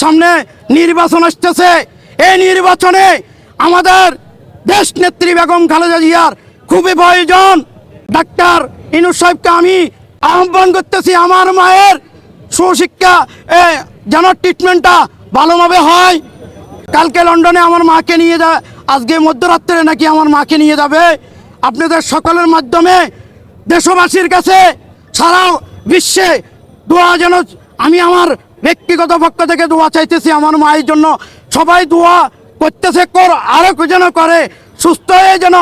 সামনে নির্বাচন আসতেছে। এই নির্বাচনে আমাদের দেশ নেত্রী বেগম খালেদা জিয়ার খুবই প্রয়োজন। ডাক্তার ইনু সাহেবকে আমি আহ্বান করতেছি, আমার মায়ের সুশিক্ষা যেন ট্রিটমেন্টটা ভালোভাবে হয়। কালকে লন্ডনে আমার মাকে নিয়ে যা, আজকে মধ্যরাত্রে নাকি আমার মাকে নিয়ে যাবে। আপনাদের সকলের মাধ্যমে দেশবাসীর কাছে সারা বিশ্বে দোয়া যেন আমি আমার ব্যক্তিগত পক্ষ থেকে দোয়া চাইতেছি আমার মায়ের জন্য। সবাই দোয়া করতেছে, কর, আরও যেন করে, সুস্থ হয়ে যেন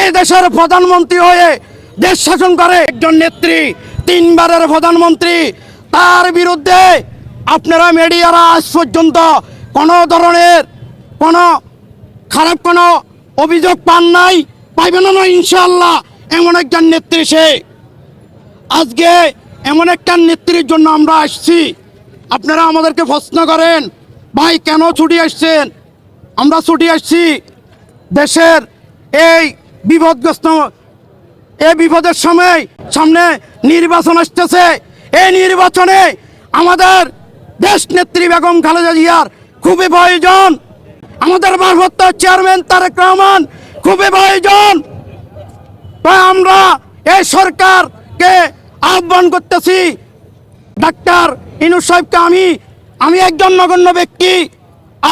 এই দেশের প্রধানমন্ত্রী হয়ে দেশ শাসন করে। একজন নেত্রী, তিনবারের প্রধানমন্ত্রী, তার বিরুদ্ধে আপনারা মিডিয়ারা আজ পর্যন্ত কোনো ধরনের কোনো খারাপ কোনো অভিযোগ পান নাই পাইবেন না ইনশাল্লাহ এমন একজন নেত্রী সে। আজকে এমন একটা নেত্রীর জন্য আমরা আসছি। আপনারা আমাদেরকে প্রশ্ন করেন, ভাই, কেন ছুটি আসছেন? আমরা ছুটি আসছি দেশের এই বিপদগ্রস্ত, এই বিপদের সময় সামনে নির্বাচন আসতেছে। এই নির্বাচনে আমাদের দেশ নেত্রী বেগম খালেদা জিয়ার খুবই প্রয়োজন। আমাদের ভারপ্রাপ্ত চেয়ারম্যান তারেক রহমান খুবই প্রয়োজন। তাই আমরা এই সরকারকে আহ্বান করতেছি ডাক্তার ইনু সাহেবকে আমি আমি একজন নগণ্য ব্যক্তি।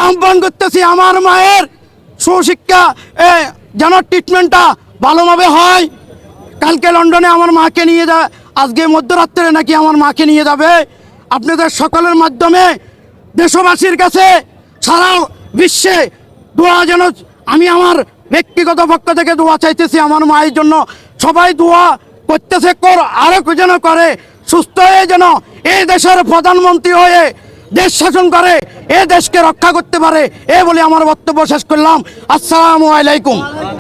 আহ্বান করতেছি আমার মায়ের সুশিক্ষা যেন ট্রিটমেন্টটা ভালোভাবে হয়। কালকে লন্ডনে আমার মাকে নিয়ে যা, আজকে মধ্যরাত্রে নাকি আমার মাকে নিয়ে যাবে। আপনাদের সকলের মাধ্যমে দেশবাসীর কাছে সারা বিশ্বে দোয়া যেন, আমি আমার ব্যক্তিগত পক্ষ থেকে দোয়া চাইতেছি আমার মায়ের জন্য। সবাই দোয়া করতেছে, কর আরও যেন করে। সুস্থ হয়ে যেন এ দেশের প্রধানমন্ত্রী হয়ে দেশ শাসন করে, এ দেশকে রক্ষা করতে পারে, এ বলে আমার বক্তব্য শেষ করলাম। আসসালামু আলাইকুম।